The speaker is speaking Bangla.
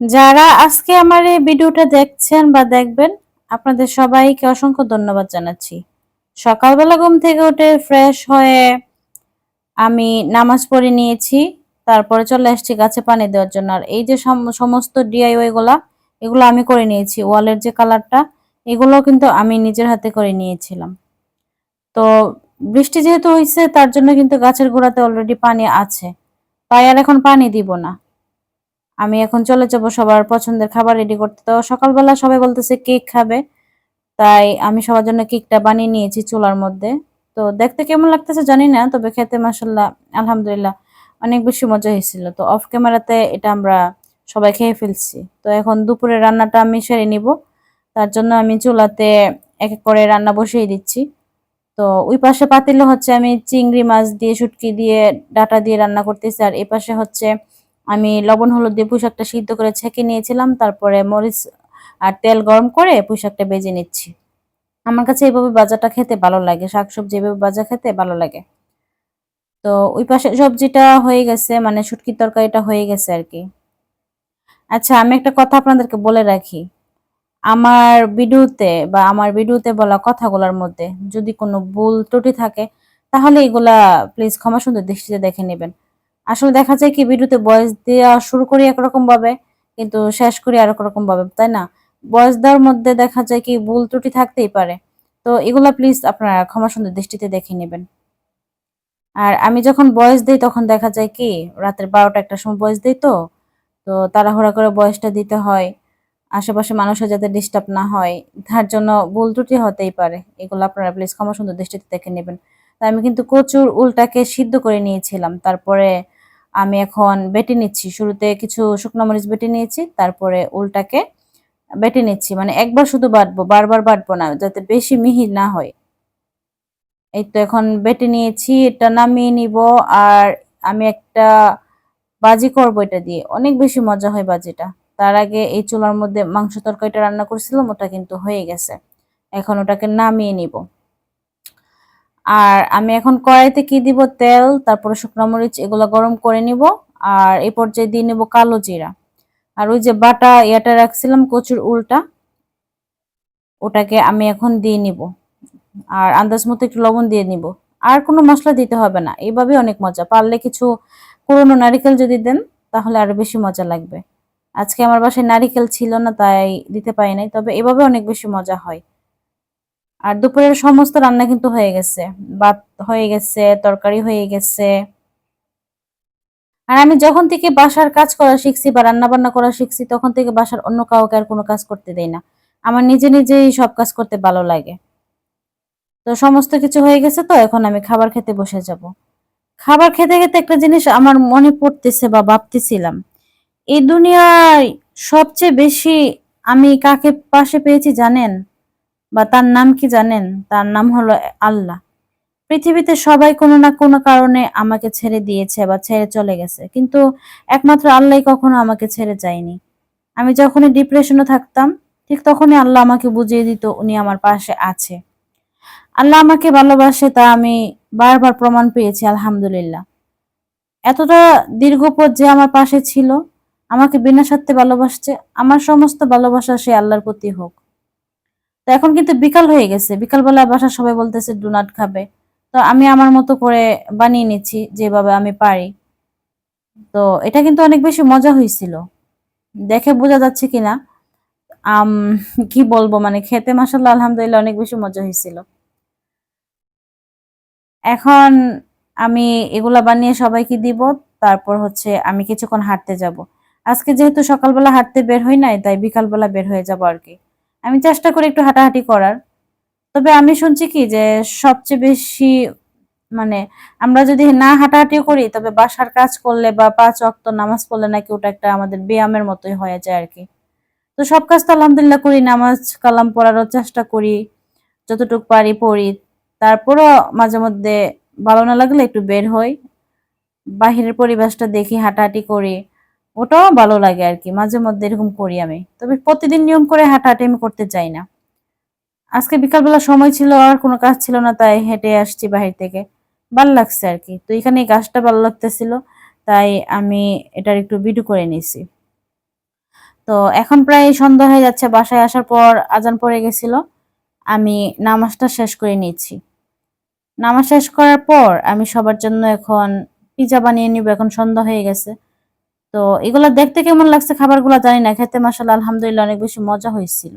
যারা আজকে আমার এই ভিডিওটা দেখছেন বা দেখবেন, আপনাদের সবাইকে অসংখ্য ধন্যবাদ জানাচ্ছি। সকালবেলা ঘুম থেকে উঠে ফ্রেশ হয়ে আমি নামাজ পড়ে নিয়েছি, তারপরে চলে আসছি গাছে পানি দেওয়ার জন্য। আর এই যে সম- সমস্ত ডিআইওয়াই গুলা, এগুলো আমি করে নিয়েছি ওয়ালের যে কালারটা এগুলো কিন্তু আমি নিজের হাতে করে নিয়েছিলাম। তো বৃষ্টি যেহেতু হয়েছে তার জন্য কিন্তু গাছের গোড়াতে অলরেডি পানি আছে। তাই আর এখন পানি দিব না। আমি এখন চলে যাব সবার পছন্দের খাবার রেডি করতে। তো সকালবেলা সবাই বলতেছে কেক খাবে। তাই আমি সবার জন্য কেকটা বানিয়ে নিয়েছি চুলার মধ্যে। তো দেখতে কেমন লাগতেছে জানি না, তবে খেতে মাসাল্লাহ আলহামদুলিল্লাহ অনেক বেশি মজা হয়েছিল। তো অফ ক্যামেরাতে এটা আমরা সবাই খেয়ে ফেলছি। তো এখন দুপুরে রান্নাটা আমি সেরে নিব। তার জন্য আমি চুলাতে এক এক করে রান্না বসিয়ে দিচ্ছি। তো ওই পাশে পাতিলে হচ্ছে আমি চিংড়ি মাছ দিয়ে, শুটকি দিয়ে, ডাটা দিয়ে রান্না করতেছি। আর এই পাশে হচ্ছে আমি লবণ, হলুদ দিয়ে পুঁইশাকটা সিদ্ধ করে ছেঁকে নিয়েছিলাম, তারপরে মরিচ আর তেল গরম করে পুঁইশাকটা বেজে নিচ্ছি। আমার কাছে এইভাবে ভাজাটা খেতে ভালো লাগে, শাকসবজি এভাবে ভাজা খেতে ভালো লাগে। তো ওই পাশে সবজিটা হয়ে গেছে মানে শুটকির তরকারিটা হয়ে গেছে আর কি। আচ্ছা আমি একটা কথা আপনাদেরকে বলে রাখি। আমার ভিডিওতে বা আমার ভিডিওতে বলা কথাগুলোর মধ্যে যদি কোনো ভুল ত্রুটি থাকে, তাহলে এগুলা প্লিজ ক্ষমা সুন্দর দৃষ্টিতে দেখে নেবেন। আসলে দেখা যায় কি, ভিডিওতে বয়স দেওয়া শুরু করি একরকম ভাবে, কিন্তু শেষ করি আর রকম ভাবে, তাই না? বয়স দেওয়ার মধ্যে দেখা যায় কি, ভুল ত্রুটি থাকতেই পারে। তো এগুলা প্লিজ আপনারা ক্ষমা সুন্দর দৃষ্টিতে দেখে নেবেন। আর আমি যখন বয়স দিই, তখন দেখা যায় কি, রাতের বারোটা একটা সময় বয়স দিই তো তো তাড়াহুড়া করে বয়সটা দিতে হয়। আশেপাশে মানুষের যাতে ডিস্টার্ব না হয়, তার জন্য ভুল ত্রুটি হতেই পারে। এগুলো আপনারা প্লিজ ক্ষমা সুন্দর দৃষ্টিতে দেখে নেবেন। তাই আমি কিন্তু কচুর উলটাকে সিদ্ধ করে নিয়েছিলাম। তারপরে আমি এখন বেটে নিচ্ছি। শুরুতে কিছু শুকনো মরিচ বেটে নিয়েছি, তারপরে উলটাকে বেটে নিচ্ছি। মানে একবার শুধু বাটবো, বারবার বাটবো না, যাতে বেশি মিহি না হয়। এই তো এখন বেটে নিয়েছি, এটা নামিয়ে নিব, আর আমি একটা বাজি করব এটা দিয়ে। অনেক বেশি মজা হয় বাজিটা। তার আগে এই চুলার মধ্যে মাংস তরকারিটা রান্না করছিলাম, ওটা কিন্তু হয়ে গেছে। এখন ওটাকে নামিয়ে নিব। আর আমি এখন কড়াইতে কি দিব? তেল, তারপরে শুকনো মরিচ, এগুলো গরম করে নিব। আর এই পর্যায়ে দিয়ে নিব কালো জিরা। আর ওই যে বাটা ইয়াটা রাখছিলাম, কচুর উল্টা, ওটাকে আমি এখন দিয়ে নিব। আর আন্দাজ মতো একটু লবণ দিয়ে নিব। আর কোনো মশলা দিতে হবে না এইভাবে অনেক মজা। পারলে কিছু পুরনো নারিকেল যদি দেন, তাহলে আরও বেশি মজা লাগবে। আজকে আমার বাসায় নারিকেল ছিল না, তাই দিতে পারি নাই। তবে এভাবে অনেক বেশি মজা হয়। আর দুপুরের সমস্ত রান্না কিন্তু হয়ে গেছে। ভাত হয়ে গেছে, তরকারি হয়ে গেছে। আর আমি যখন থেকে বাসার কাজ করা শিখছি বা রান্না বান্না করা শিখছি, তখন থেকে বাসার অন্য কাউকে আর কোনো কাজ করতে দেই না। আমার নিজে নিজেই সব কাজ করতে ভালো লাগে। তো সমস্ত কিছু হয়ে গেছে তো, এখন আমি খাবার খেতে বসে যাব। খাবার খেতে খেতে একটা জিনিস আমার মনে পড়তেছে বা ভাবতেছিলাম। এই দুনিয়ায় সবচেয়ে বেশি আমি কাকে পাশে পেয়েছি জানেন? বা তার নাম কি জানেন? তার নাম হলো আল্লাহ। পৃথিবীতে সবাই কোনো না কোনো কারণে আমাকে ছেড়ে দিয়েছে বা ছেড়ে চলে গেছে। কিন্তু একমাত্র আল্লাহ কখনো আমাকে ছেড়ে যায়নি। আমি যখনই ডিপ্রেশনে থাকতাম, ঠিক তখনই আল্লাহ আমাকে বুঝিয়ে দিত উনি আমার পাশে আছে। আল্লাহ আমাকে ভালোবাসে, তা আমি বারবার প্রমাণ পেয়েছি, আলহামদুলিল্লাহ। এতটা দীর্ঘপথ যে আমার পাশে ছিল, আমাকে বিনা স্বার্থে ভালোবাসছে, আমার সমস্ত ভালোবাসা সে আল্লাহর প্রতি হোক। তো এখন কিন্তু বিকাল হয়ে গেছে। বিকালবেলা বাসা সবাই বলতেছে ডোনাট খাবে। তো আমি আমার মতো করে বানিয়ে নিচ্ছি যেভাবে আমি পারি। তো এটা কিন্তু অনেক বেশি মজা হয়েছিল। দেখে বোঝা যাচ্ছে কিনা আম, কি বলব? মানে খেতে মাসাল্লাহ আলহামদুলিল্লাহ অনেক বেশি মজা হয়েছিল। এখন আমি এগুলা বানিয়ে সবাইকে দিব, তারপর হচ্ছে আমি কিছুক্ষণ হাঁটতে যাব। আজকে যেহেতু সকালবেলা হাঁটতে বের হই নাই, তাই বিকালবেলা বের হয়ে যাব আর কি। আমি চেষ্টা করি একটু হাঁটাহাঁটি করার। তবে আমি শুনছি কি যে সবচেয়ে বেশি মানে আমরা যদি না হাঁটাহাঁটিও করি, তবে বাসার কাজ করলে বা পাঁচ অক্ত নামাজ পড়লে নাকি ওটা একটা আমাদের ব্যায়ামের মতোই হয়ে যায় আর কি। তো সব কাজ তো আলহামদুলিল্লাহ করি, নামাজ, কালাম পড়ারও চেষ্টা করি, যতটুকু পারি পড়ি। তারপরও মাঝে মধ্যে ভালো না লাগলে একটু বের হই, বাহিরের পরিবেশটা দেখি, হাঁটাহাঁটি করি। ওটাও ভালো লাগে আর কি, মাঝে মধ্যে এরকম করি আমি। তবে প্রতিদিন নিয়ম করে হাঁটাহাঁটি আমি করতে চাই না। আজকে বিকালবেলা সময় ছিল, আর কোনো কাজ ছিল না, তাই হেঁটে আসছি বাহির থেকে। ভালো লাগছে আর কি। তো এখানে গাছটা ভালো লাগতেছিল, তাই আমি এটার একটু ভিডিও করে নিয়েছি। তো এখন প্রায় সন্ধ্যা হয়ে যাচ্ছে, বাসায় আসার পর আজান পড়ে গেছিল, আমি নামাজটা শেষ করে নিয়েছি। নামাজ শেষ করার পর আমি সবার জন্য এখন পিজা বানিয়ে নিব, এখন সন্ধ্যা হয়ে গেছে। তো এগুলা দেখতে কেমন লাগছে? খাবারগুলা জানি না, খেতে মাসাল্লাহ আলহামদুলিল্লাহ অনেক বেশি মজা হয়েছিল।